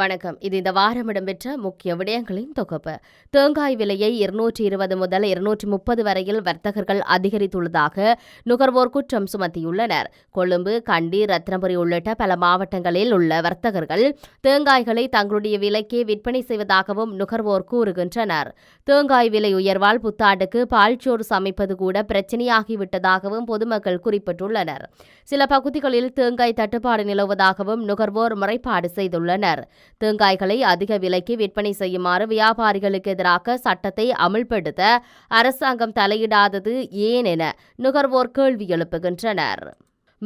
வணக்கம். இது இந்த வாரம் இடம்பெற்ற முக்கிய விடயங்களின் தொகுப்பு. தேங்காய் விலையை இருநூற்றி இருபது முதல் இருநூற்றி முப்பது வரையில் வர்த்தகர்கள் அதிகரித்துள்ளதாக நுகர்வோர் குற்றம் சுமத்தியுள்ளனர். கொழும்பு கண்டி ரத்னபுரி உள்ளிட்ட பல மாவட்டங்களில் உள்ள வர்த்தகர்கள் தேங்காய்களை தங்களுடைய விலைக்கே விற்பனை செய்வதாகவும் நுகர்வோர் கூறுகின்றனர். தேங்காய் விலை உயர்வால் புத்தாண்டுக்கு பால்ச்சோறு சமைப்பது கூட பிரச்சனையாகிவிட்டதாகவும் பொதுமக்கள் குறிப்பிட்டுள்ளனர். சில பகுதிகளில் தேங்காய் தட்டுப்பாடு நிலவுவதாகவும் நுகர்வோர் முறைப்பாடு செய்துள்ளனர். தேங்காய்களை அதிக விலைக்கு விற்பனை செய்யுமாறு வியாபாரிகளுக்கு எதிராக சட்டத்தை அமல்படுத்த அரசாங்கம் தலையிடாதது ஏன் என நுகர்வோர் கேள்வி எழுப்புகின்றனர்.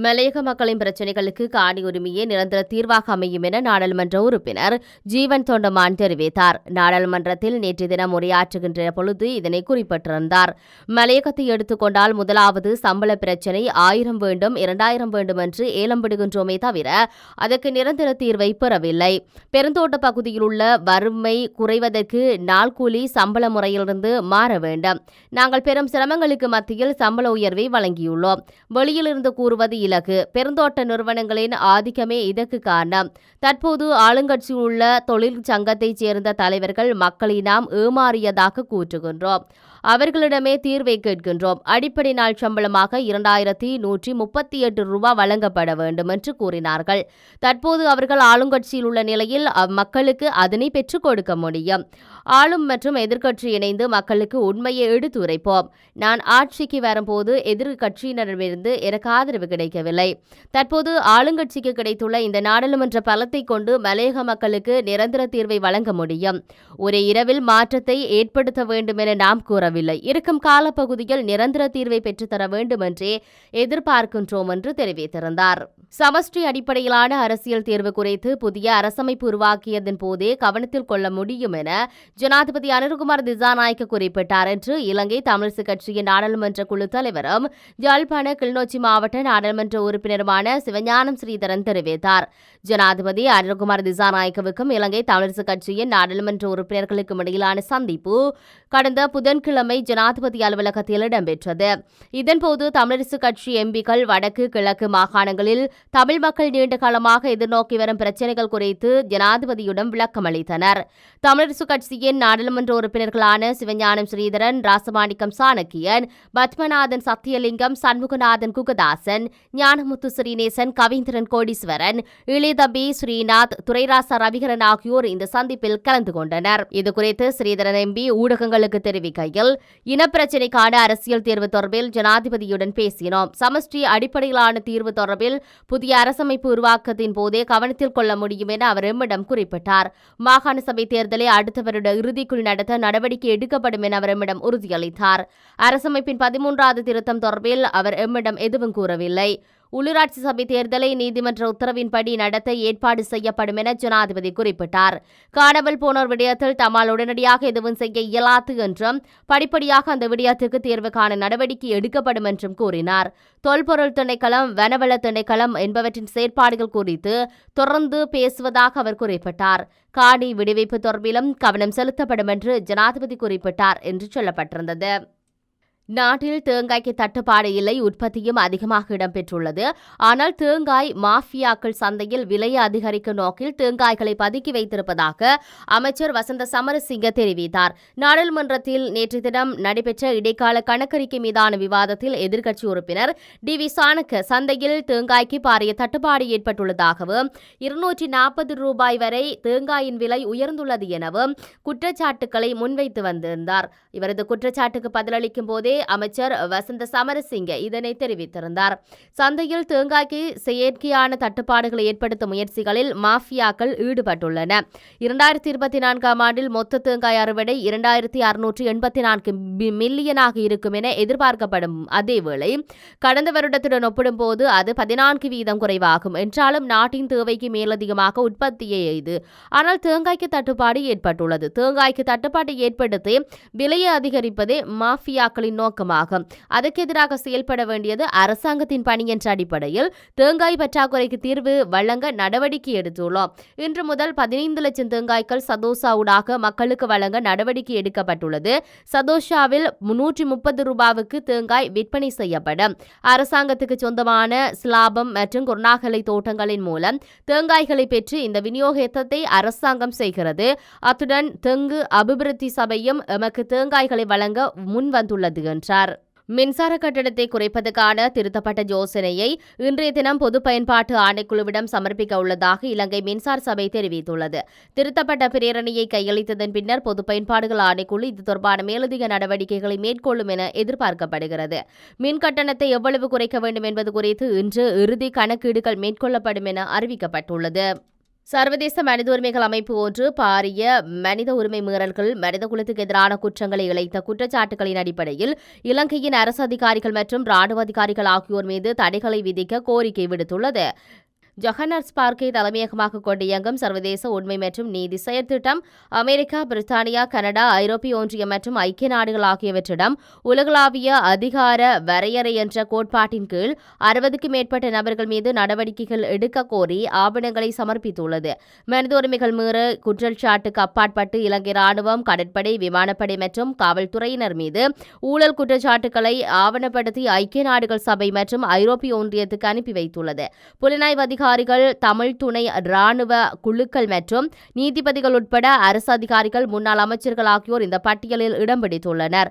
மலையக மக்களின் பிரச்சினைகளுக்கு காணி உரிமையே நிரந்தர தீர்வாக அமையும் என நாடாளுமன்ற உறுப்பினர் ஜீவன் தொண்டமான் தெரிவித்தார். நாடாளுமன்றத்தில் நேற்று தினம் உரையாற்றுகின்ற பொழுது இதனை குறிப்பிட்டிருந்தார். மலையகத்தை எடுத்துக்கொண்டால் முதலாவது சம்பள பிரச்சினை ஆயிரம் வேண்டும் இரண்டாயிரம் வேண்டும் என்று ஏலம் விடுகின்றோமே தவிர அதற்கு நிரந்தர தீர்வை பெறவில்லை. பெருந்தோட்ட பகுதியில் உள்ள வறுமை குறைவதற்கு நாள் கூலி சம்பள முறையிலிருந்து மாற வேண்டும். நாங்கள் பெரும் சிரமங்களுக்கு மத்தியில் சம்பள உயர்வை வழங்கியுள்ளோம். வெளியிலிருந்து கூறுவது இலகு. பெருந்தோட்ட நிறுவனங்களின் ஆதிக்கமே இதற்கு காரணம். தற்போது ஆளுங்கட்சி உள்ள தொழிற்சங்கத்தைச் சேர்ந்த தலைவர்கள் மக்களை நாம் ஏமாறியதாக கூற்றுகின்றோம் அவர்களிடமே தீர்வை கேட்கின்றோம். அடிப்படை நாள் சம்பளமாக இரண்டாயிரத்தி நூற்றி முப்பத்தி எட்டு ரூபாய் வழங்கப்பட வேண்டும் என்று கூறினார்கள். தற்போது அவர்கள் ஆளுங்கட்சியில் உள்ள நிலையில் மக்களுக்கு அதனை பெற்றுக் கொடுக்க முடியும். ஆளும் மற்றும் எதிர்க்கட்சி இணைந்து மக்களுக்கு உண்மையை எடுத்துரைப்போம். நான் ஆட்சிக்கு வரும்போது எதிர்கட்சியினரிடமிருந்து எனக்கு ஆதரவு கிடைக்கவில்லை. தற்போது ஆளுங்கட்சிக்கு கிடைத்துள்ள இந்த நாடாளுமன்ற பலத்தை கொண்டு மலையக மக்களுக்கு நிரந்தர தீர்வை வழங்க முடியும். ஒரு இரவில் மாற்றத்தை ஏற்படுத்த வேண்டும் என நாம் கூறவில்லை. இருக்கும் காலப்பகுதியில் நிரந்தர தீர்வை பெற்றுத்தர வேண்டும் என்றே எதிர்பார்க்கின்றோம் என்று தெரிவித்திருந்தார். சமஷ்டி அடிப்படையிலான அரசியல் தேர்வு குறித்து புதிய அரசமைப்பு உருவாக்கியதன் போதே கவனத்தில் கொள்ள முடியும் என ஜனாதிபதி அனுர்குமார் திசாநாயக்க குறிப்பிட்டார் என்று இலங்கை தமிழிசு கட்சியின் நாடாளுமன்ற குழு தலைவரும் யாழ்ப்பாண கிளிநொச்சி மாவட்ட நாடாளுமன்ற உறுப்பினருமான சிவஞானம் ஸ்ரீதரன் தெரிவித்தார். ஜனாதிபதி அனுர்குமார் திசாநாயக்கவுக்கும் இலங்கை தமிழிசு கட்சியின் நாடாளுமன்ற உறுப்பினர்களுக்கும் இடையிலான சந்திப்பு கடந்த புதன்கிழமை ஜனாதிபதி அலுவலகத்தில் இடம்பெற்றது. இதன்போது தமிழரசுக் கட்சி எம்பிக்கள் வடக்கு கிழக்கு மாகாணங்களில் தமிழ் மக்கள் நீண்ட காலமாக எதிர்நோக்கி வரும் பிரச்சினைகள் குறித்து ஜனாதிபதியிடம் விளக்கமளித்தனர் தமிழரசு கட்சியின் நாடாளுமன்ற உறுப்பினர்களான சிவஞானம் ஸ்ரீதரன் ராசமாணிக்கம் சாணக்கியன் பத்மநாதன் சத்தியலிங்கம் சண்முகநாதன் குகதாசன் ஞானமுத்து ஸ்ரீநேசன் கவீந்திரன் கோடீஸ்வரன் இளிதபி ஸ்ரீநாத் துரைராசா ரவிகரன் ஆகியோர் இந்த சந்திப்பில் கலந்து கொண்டனர். இதுகுறித்து ஸ்ரீதரன் எம்பி ஊடகங்களுக்கு தெரிவிக்கையில் இனப்பிரச்சினைக்கான அரசியல் தீர்வு தொடர்பில் ஜனாதிபதியுடன் பேசினோம். சமஷ்டி அடிப்படையிலான தீர்வு தொடர்பில் புதிய அரசமைப்பு உருவாக்கத்தின் போதே கவனத்தில் கொள்ள முடியும் என அவர் எம்மிடம் குறிப்பிட்டார். மாகாண சபை தேர்தலை அடுத்த வருட இறுதிக்குள் நடத்த நடவடிக்கை எடுக்கப்படும் என அவர் எம்மிடம் உறுதியளித்தார். அரசமைப்பின் பதிமூன்றாவது திருத்தம் தொடர்பில் அவர் எம்மிடம் எதுவும் கூறவில்லை. உள்ளூராட்சி சபை தேர்தலை நீதிமன்ற உத்தரவின்படி நடத்த ஏற்பாடு செய்யப்படும் என ஜனாதிபதி குறிப்பிட்டார். காணாமல் போனோர் விடயத்தில் தமால் உடனடியாக எதுவும் செய்ய இயலாது என்றும் படிப்படியாக அந்த விடயத்துக்கு தீர்வு காண நடவடிக்கை எடுக்கப்படும் என்றும் கூறினார். தொல்பொருள் திணைக்களம் வனவள திணைக்களம் என்பவற்றின் செயற்பாடுகள் குறித்து தொடர்ந்து பேசுவதாக அவர் குறிப்பிட்டார். காணி விடுவிப்பு தொடர்பிலும் கவனம் செலுத்தப்படும் என்று ஜனாதிபதி குறிப்பிட்டார் என்று சொல்லப்பட்டிருந்தது. நாட்டில் தேங்காய்க்கு தட்டுப்பாடு இல்லை உற்பத்தியும் அதிகமாக இடம்பெற்றுள்ளது. ஆனால் தேங்காய் மாஃபியாக்கள் சந்தையில் விலையை அதிகரிக்கும் நோக்கில் தேங்காய்களை பதுக்கி வைத்திருப்பதாக அமைச்சர் வசந்த சமரசிங்க தெரிவித்தார். நாடாளுமன்றத்தில் நேற்று தினம் நடைபெற்ற இடைக்கால கணக்கறிக்கை மீதான விவாதத்தில் எதிர்க்கட்சி உறுப்பினர் டி வி சாணக்க சந்தையில் தேங்காய்க்கு பாரிய தட்டுப்பாடு ஏற்பட்டுள்ளதாகவும் இருநூற்றி நாற்பது ரூபாய் வரை தேங்காயின் விலை உயர்ந்துள்ளது எனவும் குற்றச்சாட்டுக்களை முன்வைத்து வந்திருந்தார். இவரது குற்றச்சாட்டுக்கு பதிலளிக்கும் போதே அமைச்சர் வசந்த சமரசிங்க இதனை தெரிவித்திருந்தார். சந்தையில் தேங்காய்க்கு செயற்கையான தட்டுப்பாடுகளை ஏற்படுத்தும் முயற்சிகளில் மாஃபியாக்கள் ஈடுபட்டுள்ளன. இரண்டாயிரத்தி இருபத்தி நான்காம் ஆண்டில் மொத்த தேங்காய் அறுவடை இரண்டாயிரத்தி அறுநூற்றி எண்பத்தி நான்கு மில்லியனாக இருக்கும் என எதிர்பார்க்கப்படும் அதேவேளை கடந்த வருடத்துடன் ஒப்பிடும்போது அது பதினான்கு வீதம் குறைவாகும். என்றாலும் நாட்டின் தேவைக்கு மேலதிகமாக உற்பத்தியை இது ஆனால் தேங்காய்க்கு தட்டுப்பாடு ஏற்பட்டுள்ளது. தேங்காய்க்கு தட்டுப்பாட்டை ஏற்படுத்தி விலையை அதிகரிப்பதே மாஃபியாக்களின் நோக்கமாகும். அதற்கு எதிராக செயல்பட வேண்டியது அரசாங்கத்தின் பணி என்ற அடிப்படையில் தேங்காய் பற்றாக்குறைக்கு தீர்வு வழங்க நடவடிக்கை எடுத்துள்ளோம். இன்று முதல் பதினைந்து லட்சம் தேங்காய்கள் சதோசா ஊடாக மக்களுக்கு வழங்க நடவடிக்கை எடுக்கப்பட்டுள்ளது. சதோஷாவில் முன்னூற்றி முப்பது ரூபாவுக்கு தேங்காய் விற்பனை செய்யப்படும். அரசாங்கத்துக்கு சொந்தமான ஸ்லாபம் மற்றும் குருணாகலை தோட்டங்களின் மூலம் தேங்காய்களை பெற்று இந்த விநியோகத்தை அரசாங்கம் செய்கிறது. அத்துடன் தெங்கு அபிவிருத்தி சபையும் எமக்கு தேங்காய்களை வழங்க முன் வந்துள்ளது என்றார் மின்சார கட்டணத்தை குறைப்பதற்கான திருத்தப்பட்ட யோசனையை இன்றைய தினம் பொது பயன்பாட்டு ஆணைக்குழுவிடம் சமர்ப்பிக்க உள்ளதாக இலங்கை மின்சார சபை தெரிவித்துள்ளது. திருத்தப்பட்ட பிரேரணையை கையளித்ததன் பின்னர் பொது பயன்பாடுகள் ஆணைக்குழு இது தொடர்பான மேலதிக நடவடிக்கைகளை மேற்கொள்ளும் என எதிர்பார்க்கப்படுகிறது. மின் கட்டணத்தை எவ்வளவு குறைக்க வேண்டும் என்பது குறித்து இன்று இறுதி கணக்கீடுகள் மேற்கொள்ளப்படும் என அறிவிக்கப்பட்டுள்ளது. சர்வதேச மனித உரிமைகள் அமைப்பு ஒன்று பாரிய மனித உரிமை மீறல்கள் மனித குலத்துக்கு எதிரான குற்றங்களை இழைத்த குற்றச்சாட்டுகளின் அடிப்படையில் இலங்கையின் அரசு அதிகாரிகள் மற்றும் ராணுவ அதிகாரிகள் ஆகியோர் மீது தடைகளை விதிக்க கோரிக்கை விடுத்துள்ளது. ஜொஹனர்ஸ் பார்க்கை தலைமையகமாக கொண்டு இயங்கும் சர்வதேச உண்மை மற்றும் நீதி செயற்திட்டம் அமெரிக்கா பிரித்தானியா கனடா ஐரோப்பிய ஒன்றியம் மற்றும் ஐக்கிய நாடுகள் ஆகியவற்றிடம் உலகளாவிய அதிகார வரையறை என்ற கோட்பாட்டின் கீழ் அறுபதுக்கும் மேற்பட்ட நபர்கள் மீது நடவடிக்கைகள் எடுக்க கோரி ஆவணங்களை சமர்ப்பித்துள்ளது. மனித உரிமைகள் மீற குற்றச்சாட்டுக்கு அப்பாற்பட்டு இலங்கை ராணுவம் கடற்படை விமானப்படை மற்றும் காவல்துறையினர் மீது ஊழல் குற்றச்சாட்டுகளை ஆவணப்படுத்தி ஐக்கிய நாடுகள் சபை மற்றும் ஐரோப்பிய ஒன்றியத்துக்கு அனுப்பி வைத்துள்ளது. புலனாய்வு அதிகாரிகள் தமிழ் துணை ராணுவ குழுக்கள் மற்றும் நீதிபதிகள் உட்பட அரசு அதிகாரிகள் முன்னாள் அமைச்சர்கள் ஆகியோர் இந்த பட்டியலில் இடம் பிடித்துள்ளனர்.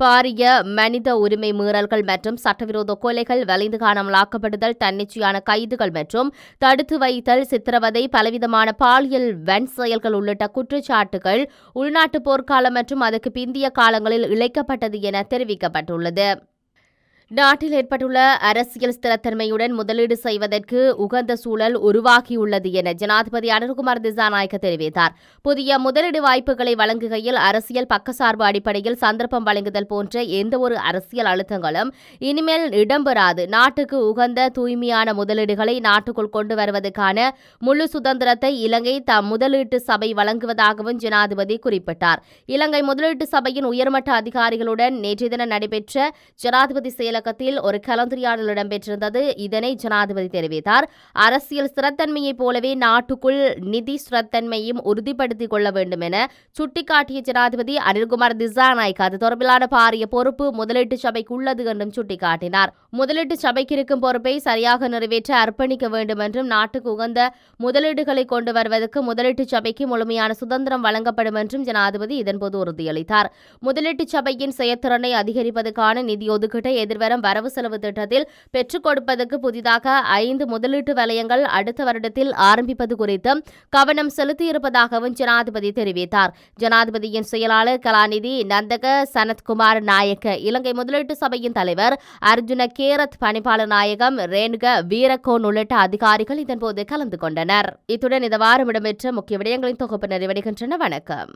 பாரிய மனித உரிமை மீறல்கள் மற்றும் சட்டவிரோத கொலைகள் வலிந்து காணாமலாக்கப்படுதல் தன்னிச்சையான கைதுகள் மற்றும் தடுத்து வைத்தல் சித்திரவதை பலவிதமான பாலியல் வன் செயல்கள் உள்ளிட்ட குற்றச்சாட்டுகள் உள்நாட்டு போர்க்காலம் மற்றும் அதற்கு பிந்திய காலங்களில் இழைக்கப்பட்டது என தெரிவிக்கப்பட்டுள்ளது. நாட்டில் ஏற்பட்டுள்ள அரசியல் ஸ்திரத்தன்மையுடன் முதலீடு செய்வதற்கு உகந்த சூழல் உருவாகியுள்ளது என ஜனாதிபதி அனுர்குமார் திசாநாயக்க தெரிவித்தார். புதிய முதலீடு வாய்ப்புகளை வழங்குகையில் அரசியல் பக்கசார்பு அடிப்படையில் சந்தர்ப்பம் வழங்குதல் போன்ற எந்தவொரு அரசியல் அழுத்தங்களும் இனிமேல் இடம்பெறாது. நாட்டுக்கு உகந்த தூய்மையான முதலீடுகளை நாட்டுக்குள் கொண்டு வருவதற்கான முழு சுதந்திரத்தை இலங்கை தம் முதலீட்டு சபை வழங்குவதாகவும் ஜனாதிபதி குறிப்பிட்டார். இலங்கை முதலீட்டு சபையின் உயர்மட்ட அதிகாரிகளுடன் நேற்றைய தினம் நடைபெற்ற ஜனாதிபதி செயலகத்தில் ஒரு கலந்துரையாடல் இடம்பெற்றிருந்தது. இதனை ஜனாதிபதி தெரிவித்தார். அரசியல் ஸ்திரத்தன்மையைப் போலவே நாட்டுக்குள் நிதி ஸ்திரத்தன்மையும் உறுதிப்படுத்திக் கொள்ள வேண்டும் என சுட்டிக்காட்டிய ஜனாதிபதி அனில்குமார் திசாநாயக் அது தொடர்பிலான பாரிய பொறுப்பு முதலீட்டு சபைக்கு உள்ளது என்றும் சுட்டிக்காட்டினார். முதலீட்டு சபைக்கு இருக்கும் பொறுப்பை சரியாக நிறைவேற்ற அர்ப்பணிக்க வேண்டும் என்றும் நாட்டுக்கு உகந்த முதலீடுகளை கொண்டு வருவதற்கு முதலீட்டு சபைக்கு முழுமையான சுதந்திரம் வழங்கப்படும் என்றும் ஜனாதிபதி இதன்போது உறுதியளித்தார். முதலீட்டு சபையின் செயற்திறனை அதிகரிப்பதற்கான நிதி ஒதுக்கீட்டை எதிர்வரும் வரவு செலவு திட்டத்தில் பெற்றுக் கொடுப்பதற்கு புதிதாக ஐந்து முதலீட்டு வலயங்கள் அடுத்த வருடத்தில் ஆரம்பிப்பது குறித்து கவனம் செலுத்தியிருப்பதாகவும் ஜனாதிபதி தெரிவித்தார். ஜனாதிபதியின் செயலாளர் கலாநிதி நந்தக சனத்குமார் நாயக்க இலங்கை முதலீட்டு சபையின் தலைவர் அர்ஜுன கேரத் பணிப்பாளர் நாயகம் ரேணுக வீரகோன் உள்ளிட்ட அதிகாரிகள் இதன்போது கலந்து கொண்டனர். இத்துடன் இந்த வாரம் இடம்பெற்ற முக்கிய விடயங்களின் தொகுப்பு நிறைவடைகின்றன. வணக்கம்.